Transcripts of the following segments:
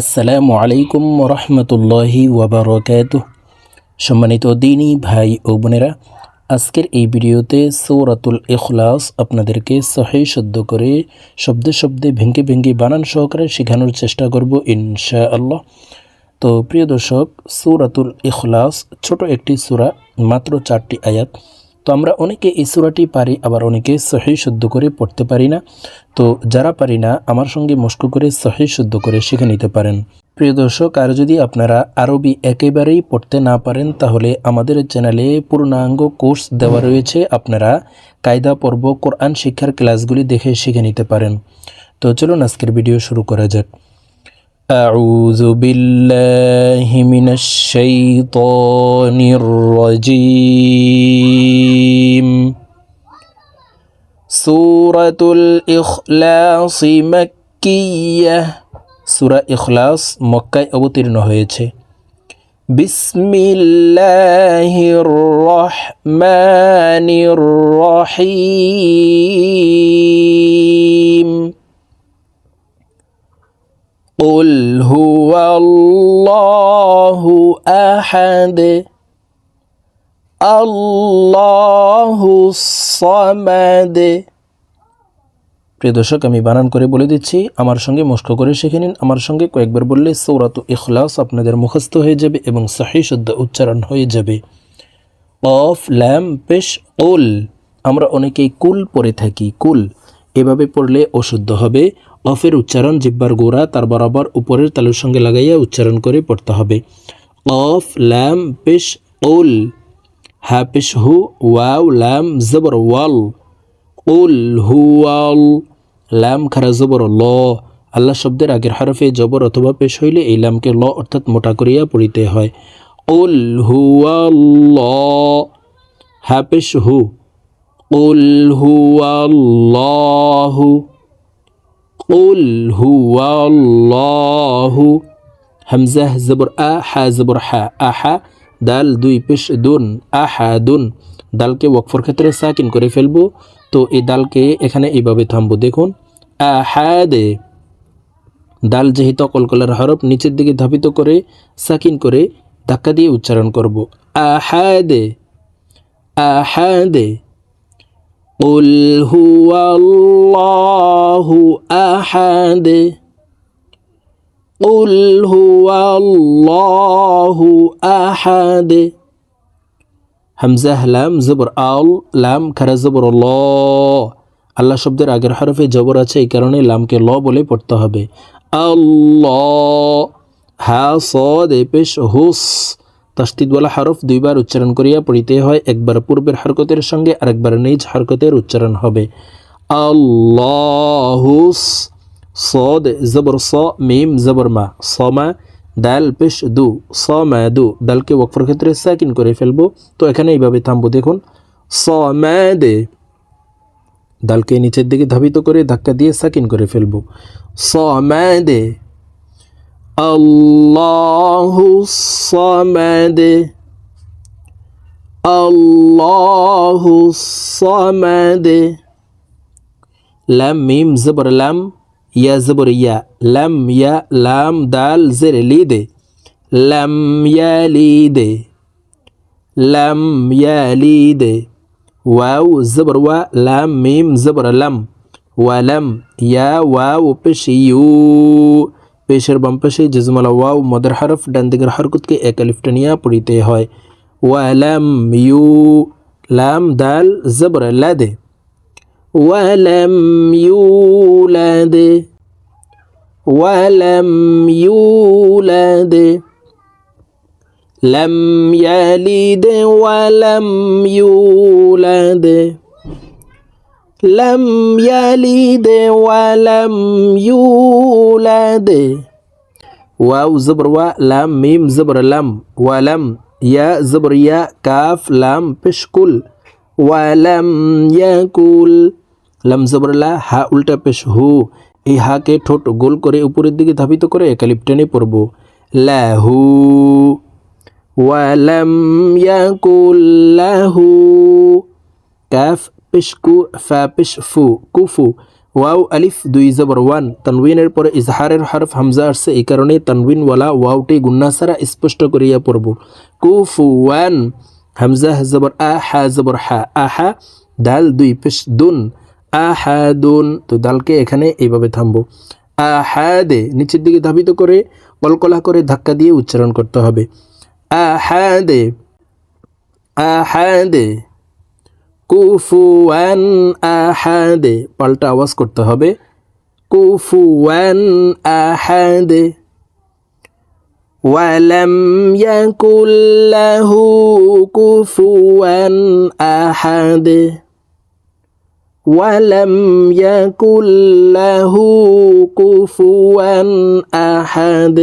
আসসালামু আলাইকুম রহমতুল্লাহি ওয়াবারকাত। সম্মানিত দিনী ভাই ও বোনেরা, আজকের এই ভিডিওতে সৌরাতুল ইখলাস আপনাদেরকে সহি শুদ্ধ করে শব্দে শব্দে ভেঙ্গে ভেঙ্গে বানান সহকারে শেখানোর চেষ্টা করব ইনশা আল্লাহ তো প্রিয় দর্শক, সৌরাতুল ইখলাস ছোট একটি সূরা, মাত্র চারটি আয়াত। তো আমরা অনেকে এই সূরাটি পারি, আবার অনেকে সহি শুদ্ধ করে পড়তে পারি না। তো যারা পারি না, আমার সঙ্গে মস্ক করে সহি শুদ্ধ করে শিখে নিতে পারেন। প্রিয় দর্শক, আর যদি আপনারা আরবি একেবারেই পড়তে না পারেন, তাহলে আমাদের চ্যানেলে পূর্ণাঙ্গ কোর্স দেওয়া রয়েছে। আপনারা কায়দা, পর্ব, কোরআন শিক্ষার ক্লাসগুলি দেখে শিখে নিতে পারেন। তো চলুন আজকের ভিডিও শুরু করা যাক। أعوذ بالله من الشيطان الرجيم سورة الإخلاص مكية سورة إخلاص মক্কায় অবতীর্ণ হয়েছে বিসমিল্লাহির রহমানির রহিম قل هو الله احد الله الصمد প্রিয় দর্শক আমি বানান করে বলে দিচ্ছি আমার সঙ্গে মস্ক করে শিখে নিন আমার সঙ্গে কয়েকবার বললে সৌরাত ইখলাস আপনাদের মুখস্থ হয়ে যাবে এবং সাহি শুদ্ধ উচ্চারণ হয়ে যাবে অফ ল্যাম পেশ ওল আমরা অনেকেই কুল পড়ে থাকি কুল এভাবে পড়লে অশুদ্ধ হবে অফের উচ্চারণ জিব্বার গোড়া তার বরাবর উপরের তালুর সঙ্গে লাগাইয়া উচ্চারণ করে পড়তে হবে। অফ ল্যাম পেশ ওল হ্যা পেশ, হু, ওয়াও ল্যাম জবর, ওয়াল। উল হুয়াল ল্যাম খারা, জবর, ল। আল্লাহ শব্দের আগের হরফে জবর অথবা পেশ হইলে এই ল্যামকে ল অর্থাৎ মোটা করিয়া পড়িতে হয়। উল হুয়াল হা, পেশ, হু। উল হুয়াল্লাহু উল হুয়াল্লাহু হামজাহ জবর আ হা জবর হা আহা দাল দুই পেশ দুন আহা আহাদুন দালকে ওয়াকফর ক্ষেত্রে সাকিন করে ফেলব। তো এই দালকে এখানে এইভাবে থামবো। দেখুন আহাদে দাল যেহেতু কলকলার হরফ নিচের দিকে ধাবিত করে সাকিন করে ধাক্কা দিয়ে উচ্চারণ করব। আহাদে আহাদে قل هو الله أحد قل هو الله أحد হামজা লাম জবর আল লাম খারা জবর ল আল্লাহ শব্দের আগের হরফে জবর আছে এই কারণে লামকে ল বলে পড়তে হবে আল্লাহ হা সদ পেশ হুস তাস্তিদওয়ালা হরফ দুইবার উচ্চারণ করিয়া পড়িতে হয়, একবার পূর্বের হরকতের সঙ্গে আরেকবার নিজ হরকতের উচ্চারণ হবে। আল্লাহুস সদ, জবর স, মিম, জবর মা, সমা, দাল, পেশ, দু স দু, দালকে ওয়াকফর ক্ষেত্রে সাকিন করে ফেলব। তো এখানে এইভাবে থামবো, দেখুন। স দে, দালকে নিচের দিকে ধাবিত করে ধাক্কা দিয়ে সাকিন করে ফেলব। স দে আল্লাহু সামাদ আল্লাহু সামাদ লাম মিম জবর লাম ইয়া জবর ইয়া লাম ইয়া লাম দাল জের লিদে লাম ইয়ালিদে লাম ইয়ালিদে ওয়াও জবর ওয়া লাম মিম জবর লাম ওয়ালাম ইয়া ওয়াও পেশ ইউ পেশের বাম পাশে জজমালা ওয়াও মদার হরফ ডান দিকের হরকতকে এক আলিফটানিয়া পড়িতে হয় ওয়ালাম ইউ লাম দাল জবর লাদে ولم يولد ولم يولد لم يلد ولم يولد لم يلد ولم يولد واو زبر و لام ميم زبر لم ولم يا زبر يا كاف لام بشكل ولم يكل লাম জবরলা হা উল্টা পেশ হু এই হাকে ঠোঁট গোল করে উপরের দিকে ধাবিত করে একালিপ টেনে পড়ব লাহু ওয়ালাম ইয়াকুল্লাহু কাফ পেশ কু ফা পেশ ফু কুফু। ওয়াও, আলিফ, দুই জবর, ওয়ান। তানউইনের পরে ইজহারের হরফ হামজা আসছে এই কারণে তানউইনওয়ালা ওয়াওটি গুন্নাছাড়া স্পষ্ট করিয়া পড়ব। কুফু, ওয়ান। হামজা জবর, আ, হা জবর, হা। আহা, দাল, দুই পেশ দুন। আহাদুন তো দালকে এখানে এইভাবে থামবো। আহাদে, নিচের দিকে ধাবিত করে, কলকলা করে ধাক্কা দিয়ে উচ্চারণ করতে হবে। আহাদে আহাদে। কুফুয়ান আহাদ। পাল্টা আওয়াজ করতে হবে। কুফুয়ান আহাদ। ওয়ালাম ইয়াকুল্লাহু কুফুয়ান আহাদ। ওয়ালাম ইয়াকুল্লাহু কুফুয়ান আহাদ।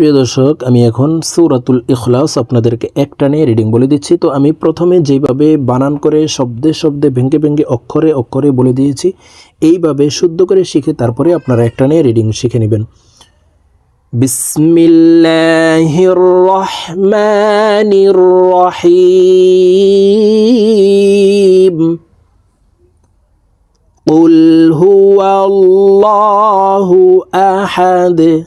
প্রিয় দর্শক আমি এখন সৌরাতুল ইখলাস আপনাদেরকে একটানে রিডিং বলে দিচ্ছি তো আমি প্রথমে যেভাবে বানান করে শব্দে শব্দে ভেঙ্গে ভেঙ্গে অক্ষরে অক্ষরে বলে দিয়েছি এইভাবে শুদ্ধ করে শিখে তারপরে আপনারা একটানে রিডিং শিখে নেবেন বিসমিল্লাহির রহমানির রহিম قل هو الله أحد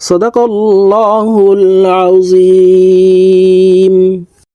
صدق الله العظيم